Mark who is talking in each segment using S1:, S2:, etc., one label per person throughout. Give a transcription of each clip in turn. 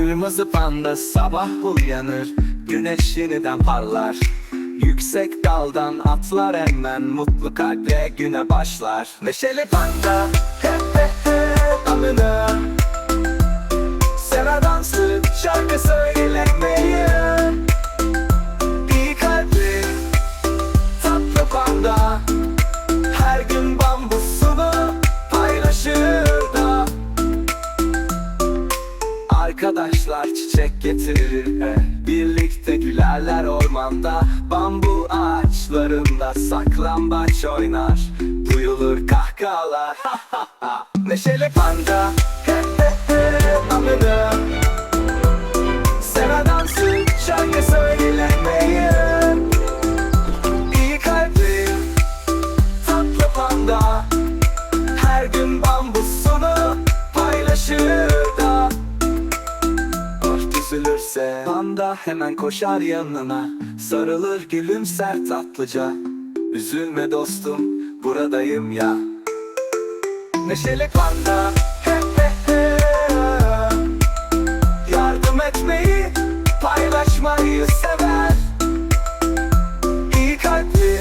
S1: Kırmızı panda sabah uyanır Güneş yeniden parlar. Yüksek daldan atlar hemen Mutlu kalple güne başlar. Neşeli panda hep hep hep alınır Arkadaşlar çiçek getirir. Birlikte gülerler ormanda. Bambu ağaçlarında saklambaç oynar. Duyulur kahkahalar. Neşeli panda üzülürse Panda hemen koşar yanına. Sarılır gülümser tatlıca. Üzülme dostum buradayım ya. Neşeli panda he he he Yardım etmeyi paylaşmayı sever. İyi kalpli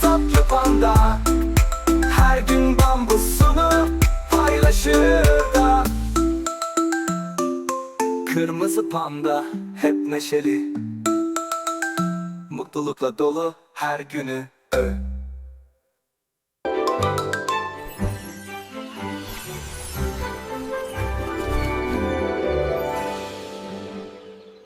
S1: tatlı panda Kırmızı panda hep neşeli. Mutlulukla dolu her günü ö